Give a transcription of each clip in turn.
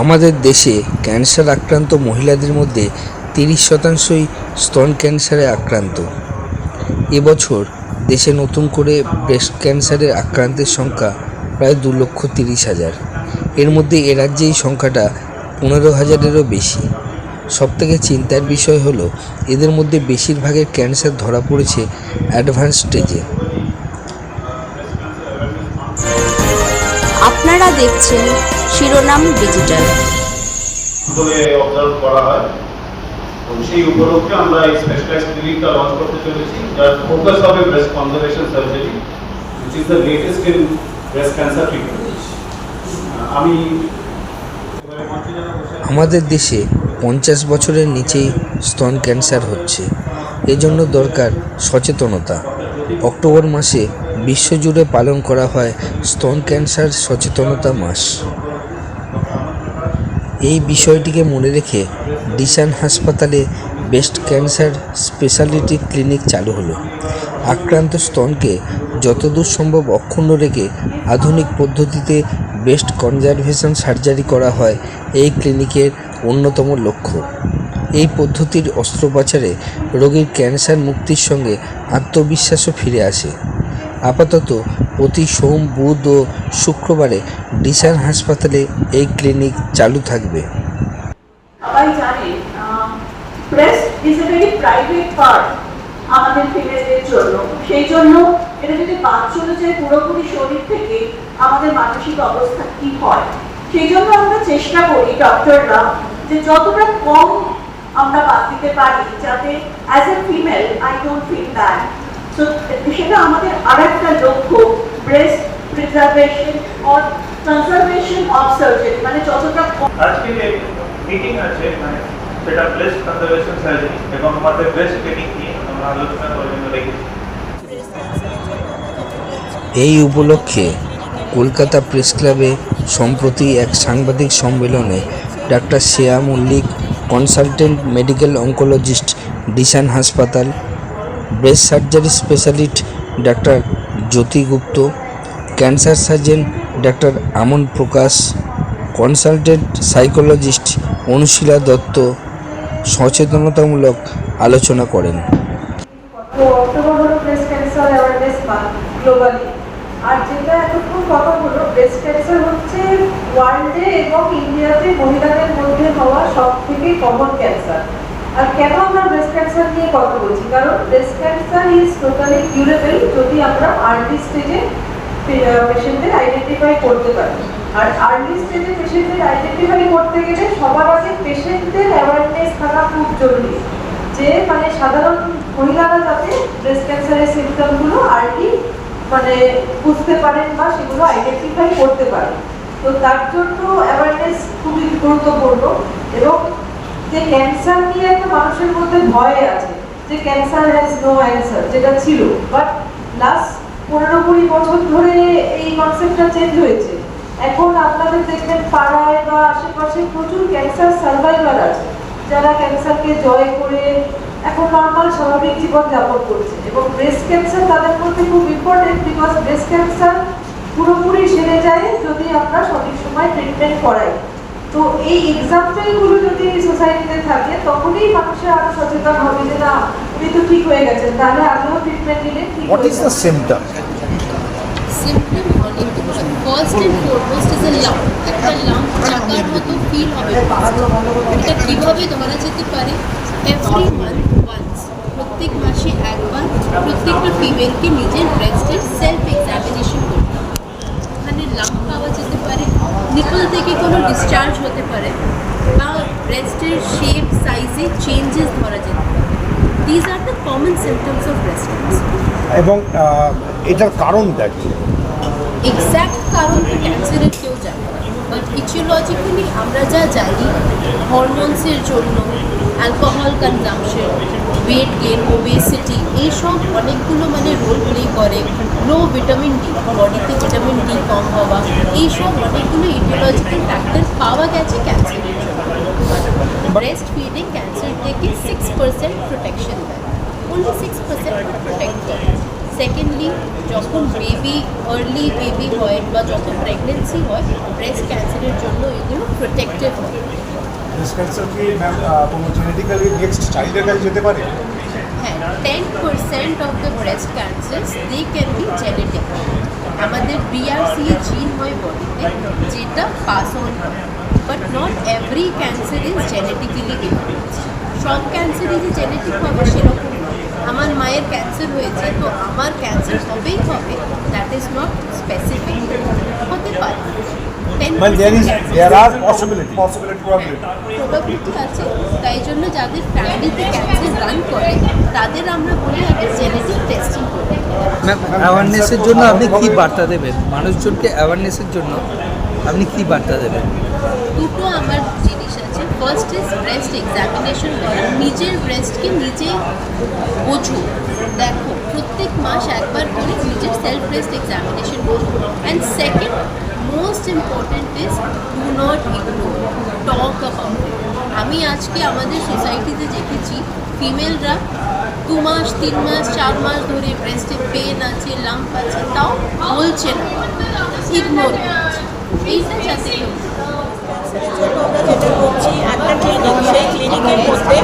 আমাদের দেশে ক্যান্সার আক্রান্ত মহিলাদের মধ্যে তিরিশ শতাংশই স্তন ক্যান্সারে আক্রান্ত। এবছর দেশে নতুন করে ব্রেস্ট ক্যান্সারে আক্রান্তের সংখ্যা প্রায় দু লক্ষ তিরিশ হাজার। এর মধ্যে এ রাজ্যে এই সংখ্যাটা পনেরো হাজারেরও বেশি। সবথেকে চিন্তার বিষয় হলো, এদের মধ্যে বেশিরভাগের ক্যান্সার ধরা পড়েছে অ্যাডভান্স স্টেজে। আপনারা দেখছেন শিরোনাম ডিজিটাল। ধরে অবজার্ভ করা হয়। সেই উপলক্ষে আমরা এই স্পেশালাইজড ক্লিনিকটা লঞ্চ করতে চলেছি যার ফোকাস হবে breast conservation surgery which is the latest in breast cancer treatment আমি আমাদের দেশে পঞ্চাশ বছরের নিচেই স্তন ক্যান্সার হচ্ছে। এজন্য দরকার সচেতনতা। অক্টোবর মাসে বিশ্বজুড়ে পালন করা হয় স্তন ক্যান্সার সচেতনতা মাস। এই বিষয়টিকে মনে রেখে ডিসান হাসপাতালে বেস্ট ক্যান্সার স্পেশালিটি ক্লিনিক চালু হলো। আক্রান্ত স্তনকে যতদূর সম্ভব অক্ষুণ্ণ রেখে আধুনিক পদ্ধতিতে বেস্ট কনজারভেশন সার্জারি করা হয় এই ক্লিনিকের অন্যতম লক্ষ্য। এই পদ্ধতির অস্ত্রোপচারে রোগীর ক্যান্সার মুক্তির সঙ্গে আত্মবিশ্বাসও ফিরে আসে। আপাতত প্রতি সোম, বুধ ও শুক্রবারে ডিসার হাসপাতালে এই ক্লিনিক চালু থাকবে। সবাই জানে is a very private part আমাদের ফিমেলদের জন্য। সেই জন্য এটা যদি বাদ চলে যায় পুরোপুরি শরীর থেকে, আমাদের মানসিক অবস্থা কি হয়? সেই জন্য আমরা চেষ্টা করি ডক্টররা যে যতটা কম আমরা বাদ দিতে পারি, যাতে as a female I don't feel তো সেটা আমাদের আর একটা লক্ষ্য breast preservation or conservation of surgery মানে যতটা আজকে যে মিটিং আছে মানে সেটা ব্রেস্ট কনজারভেশন সার্জারি এবং আমাদের ব্রেস্ট ক্লিনিক নিয়ে আমরা আলোচনা করার জন্য রেখেছি। এই উপলক্ষে কলকাতা প্রেস ক্লাবে সম্প্রতি এক সাংবাদিক সম্মেলনে doctor Shreya Mallick consultant medical oncologist Desun হাসপাতাল breast surgery specialist doctor Jyoti Gupta cancer surgeon doctor Aman Prakash consultant psychologist Anushila Dutta সচেতনতামূলক আলোচনা করেন। আর যেটা এতক্ষণ কথা হলো ব্রেস্ট ক্যান্সার হচ্ছে ওয়ার্ল্ডে এবং ইন্ডিয়াতে মহিলাদের মধ্যে হওয়া সব থেকে কমন ক্যান্সার আর কেন আমরা ব্রেস্ট ক্যান্সার নিয়ে কথা বলছি? কারণ breast cancer is totally curable যদি আমরা আর্লি স্টেজে পেশেন্টদের আইডেন্টিফাই করতে পারি। আর আর্লি স্টেজে পেশেন্টদের আইডেন্টিফাই করতে গেলে সবার আগে পেশেন্টদের অ্যাওয়ারনেস থাকা খুব জরুরি। যে মানে সাধারণ মহিলারা যাতে ব্রেস্ট ক্যান্সারের সিমটমগুলো আর্লি মানে বুঝতে পারেন বা সেগুলো আইডেন্টিফাই করতে পারেন। তো তার জন্য অ্যাওয়ারনেস খুবই গুরুত্বপূর্ণ এবং যে ক্যান্সার নিয়ে একটা মানুষের মধ্যে ভয় আছে, যে ক্যান্সার হ্যাজ নো অ্যান্সার যেটা ছিল। বাট লাস্ট পনেরো কুড়ি বছর ধরে এই কনসেপ্টটা চেঞ্জ হয়েছে। এখন আপনাদের দেখবেন পাড়ায় বা আশেপাশে প্রচুর ক্যান্সার সার্ভাইভার আছে, যারা ক্যান্সারকে জয় করে এখন নর্মাল স্বাভাবিক জীবন যাপন করছে। এবং ব্রেস্ট ক্যান্সার তাদের মধ্যে খুব ইম্পর্টেন্ট বিকজ ব্রেস্ট ক্যান্সার পুরোপুরি সেরে যায় যদি আমরা সঠিক সময় ট্রিটমেন্ট করাই। তো এই এক্সাম্পলগুলো যদি সোসাইটিতে থাকে তখনই মানুষের আরও সচেতন হবে যে না উনি তো ঠিক হয়ে গেছেন তাহলে আগেও ট্রিটমেন্ট নিলে ঠিক হয়ে is the যাবে। symptom? সিম্পটম অনেকগুলো first and foremost is a lump একটা লাম্প চাকার মতো ফিল হবে এটা কীভাবে ধরা যেতে পারে? এভরি মান্থ ওয়ান্স প্রত্যেক মাসে একবার প্রত্যেকটা ফিমেলকে নিজের ব্রেস্টের সেলফ এক্সামিনেশন করতে হবে। ওখানে লাম্প পাওয়া যেতে পারে। নিপল থেকে কোনো ডিসচার্জ হতে পারে বা ব্রেস্টের শেপ সাইজে চেঞ্জেস ধরা যেতে পারে। These are the common symptoms of breast এবং এটার কারণটা কি? এক্স্যাক্ট কারণ ক্যান্সারের কেউ জানে বাট ইচিওলজিক্যালি আমরা যা জানি হরমোনসের জন্য alcohol consumption weight gain obesity এইসব অনেকগুলো মানে রোল প্লে করে। লো ভিটামিন ডি বডিতে ভিটামিন ডি কম হওয়া, এইসব অনেকগুলো ইটিওলজিক্যাল ফ্যাক্টর পাওয়া গেছে ক্যান্সারের জন্য। ব্রেস্ট ফিডিং ক্যান্সার থেকে সিক্স পার্সেন্ট প্রোটেকশন দেয়। Only সিক্স পার্সেন্ট প্রোটেক্ট করে। সেকেন্ডলি যখন বেবি আর্লি বেবি হয় বা যখন প্রেগনেন্সি হয় ব্রেস্ট ক্যান্সারের জন্য এগুলো প্রোটেক্টেড হবে ব্রেস্ট ক্যান্সার কি ম্যাম কোনো জেনেটিক্যালি নেক্সট চাইল্ডের কাছে যেতে পারে? হ্যাঁ ten percent of the breast cancers they can be genetic আমাদের বিআরসি জিন হয় বডিতে যেটা পাস অন হয়। But not every cancer is genetically influence সব ক্যান্সারই যে জেনেটিক হবে সেরকম আমার মায়ের ক্যান্সার হয়েছে তো আমার ক্যান্সার হবেই হবে দ্যাট ইজ নট স্পেসিফিক হতে পারে। প্রবাবিলিটি আছে তাই জন্য যাদের ফ্যামিলিতে ক্যান্সার রান করে তাদের আমরা বলি আগে জেনেটিক টেস্টিং ম্যাম অ্যাওয়ারনেসের জন্য আপনি কি বার্তা দেবেন? মানুষজনকে অ্যাওয়ারনেসের জন্য আপনি কি বার্তা দেবেন? দুটো আমার জিনিস আছে। ফার্স্ট ইজ ব্রেস্ট এক্সামিনেশন করা। নিজের ব্রেস্টকে নিজে বোঝো। দেখো, প্রত্যেক মাস একবার করে নিজের সেলফ ব্রেস্ট এক্সামিনেশন করো and second most important is do not ignore talk about আমি আজকে আমাদের সোসাইটিতে দেখেছি ফিমেলরা দু মাস, তিন মাস, চার মাস ধরে ব্রেস্টে পেন আছে লাম্প আছে, তাও বলছে না। ইগনোর এইটা যাতে করছি, একটা ক্লিনিক সেই ক্লিনিকের মধ্যে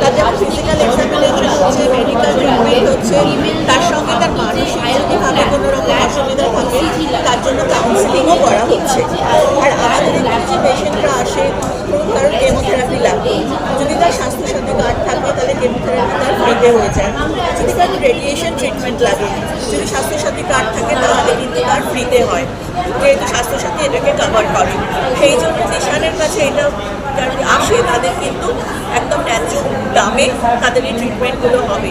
তার যেমন ফিজিক্যাল এক্সামিনেশন হচ্ছে মেডিকেল ট্রিটমেন্ট হচ্ছে তার সঙ্গে তার মানসিক ভাবে কোনো রকম অসুবিধা থাকে তার জন্য কাউন্সিলিংও করা হচ্ছে আর আমাদের এখানে যে পেশেন্টরা আসে ধরুন কারোর কেমোথেরাপি লাগে যদি তার স্বাস্থ্যসাথী কার্ড থাকে তাহলে কেমোথেরাপি তার ফ্রিতে হয়ে যায় যদি তার রেডিয়েশন ট্রিটমেন্ট লাগে যদি স্বাস্থ্যসাথী কার্ড থাকে তাহলে কিন্তু তার ফ্রিতে হয় যেহেতু স্বাস্থ্যসাথী এটাকে কভার করে। সেই জন্য দিশানের কাছে এটা যারা আসে তাদের কিন্তু একদম ন্যায্য দামে তাদের এই ট্রিটমেন্টগুলো হবে।